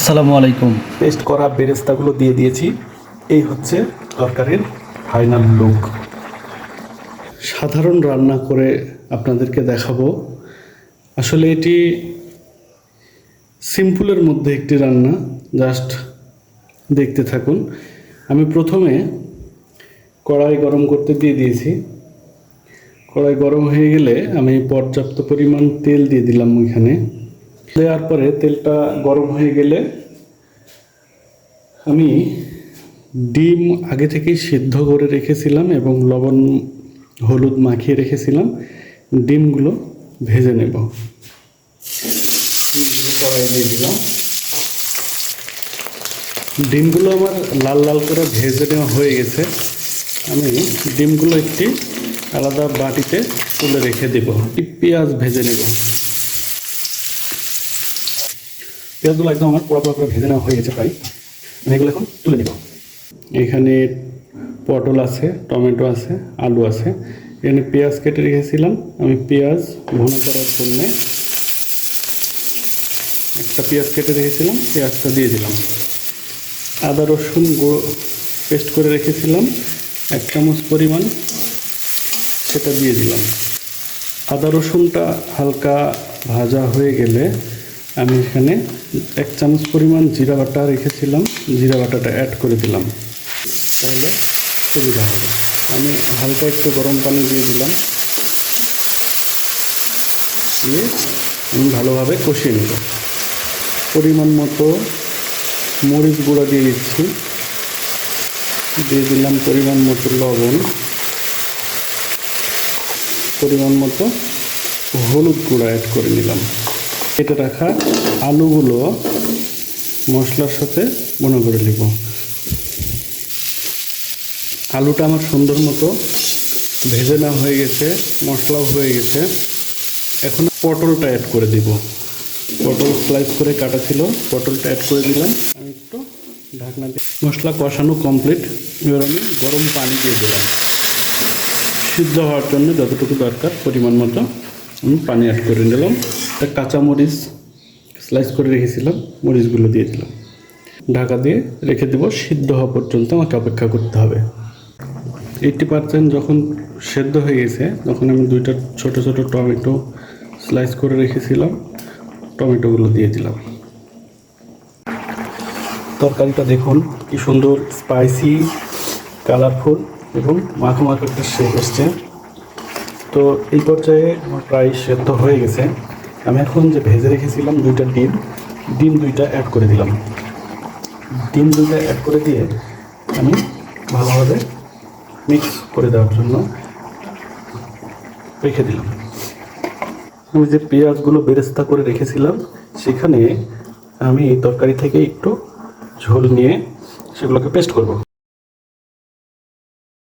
আসসালামু আলাইকুম। পেস্ট করা বেরেস্তাগুলো দিয়ে দিয়েছি। এই হচ্ছে তরকারির ফাইনাল লুক। সাধারণ রান্না করে আপনাদেরকে দেখাবো। আসলে এটি সিম্পলের মধ্যে একটি রান্না। জাস্ট দেখতে থাকুন। আমি প্রথমে কড়াই গরম করতে দিয়ে দিয়েছি। কড়াই গরম হয়ে গেলে আমি পর্যাপ্ত পরিমাণ তেল দিয়ে দিলাম এখানে দেওয়ার পরে তেলটা গরম হয়ে গেলে আমি ডিম আগে থেকেই সিদ্ধ করে রেখেছিলাম এবং লবণ, হলুদ মাখিয়ে রেখেছিলাম। ডিমগুলো ভেজে নেব। ডিমগুলো কড়াই দিয়ে দিলাম। ডিমগুলো আমার লাল লাল করে ভেজে নেওয়া হয়ে গেছে। আমি ডিমগুলো একটি আলাদা বাটিতে তুলে রেখে দেব। পেঁয়াজ ভেজে নেব। পেঁয়াজগুলো একদম আমার পোড়া পোড়া করে ভেজে নেওয়া হয়ে গেছে প্রায়। আমি এগুলো এখন তুলে নেব। এখানে পটল আছে, টমেটো আছে, আলু আছে। এখানে পেঁয়াজ কেটে রেখেছিলাম। আমি পেঁয়াজ ভুনা করার জন্যে একটা পেঁয়াজ কেটে রেখেছিলাম, পেঁয়াজটা দিয়ে দিলাম। আদা রসুন পেস্ট করে রেখেছিলাম, এক চামচ পরিমাণ, সেটা দিয়ে দিলাম। আদা রসুনটা হালকা ভাজা হয়ে গেলে আমি এখানে এক চামচ পরিমাণ জিরা বাটা রেখেছিলাম। জিরা বাটাটা অ্যাড করে দিলাম। তাহলে সুবিধা হবে। আমি হালকা একটু গরম পানি দিয়ে দিলাম। দিয়ে আমি ভালোভাবে কষিয়ে নেব। পরিমাণ মতো মরিচ গুঁড়া দিয়ে দিচ্ছি। দিয়ে দিলাম পরিমাণ মতো লবণ। পরিমাণ মতো হলুদ গুঁড়া অ্যাড করে নিলাম। কেটে রাখা আলুগুলো মশলার সাথে মনে করে নিব। আলুটা আমার সুন্দর মতো ভেজে নেওয়া হয়ে গেছে, মশলাও হয়ে গেছে। এখন পটলটা অ্যাড করে দিব। পটল স্লাইস করে কাটা ছিল, পটলটা অ্যাড করে দিলাম। আমি একটু ঢাকনা দিয়ে মশলা কষানো কমপ্লিট এবার আমি গরম পানি দিয়ে দিলাম। সিদ্ধ হওয়ার জন্য যতটুকু দরকার পরিমাণ মতো আমি পানি অ্যাড করে নিলাম। একটা কাঁচা মরিচ স্লাইস করে রেখেছিলাম, মরিচগুলো দিয়ে দিলাম। ঢাকা দিয়ে রেখে দেবো, সিদ্ধ হওয়া পর্যন্ত আমাকে অপেক্ষা করতে হবে। এইটটি পার্সেন্ট যখন সেদ্ধ হয়ে গেছে, তখন আমি দুইটা ছোট ছোট টমেটো স্লাইস করে রেখেছিলাম, টমেটোগুলো দিয়ে দিলাম। তরকারিটা দেখুন, কি সুন্দর স্পাইসি কালারফুল এবং মাখো মাখো একটা শেপ এসছে। তো এই পর্যায়ে আমার প্রায় সেদ্ধ হয়ে গেছে। আমি এখন যে ভেজে রেখেছিলাম দুইটা ডিম ডিম দুইটা অ্যাড করে দিলাম। ডিম দুইটা অ্যাড করে দিয়ে আমি ভালোভাবে মিক্স করে দেওয়ার জন্য রেখে দিলাম। আমি যে পেঁয়াজগুলো বেরেস্তা করে রেখেছিলাম, সেখানে আমি তরকারি থেকে একটু ঝোল নিয়ে সেগুলোকে পেস্ট করব।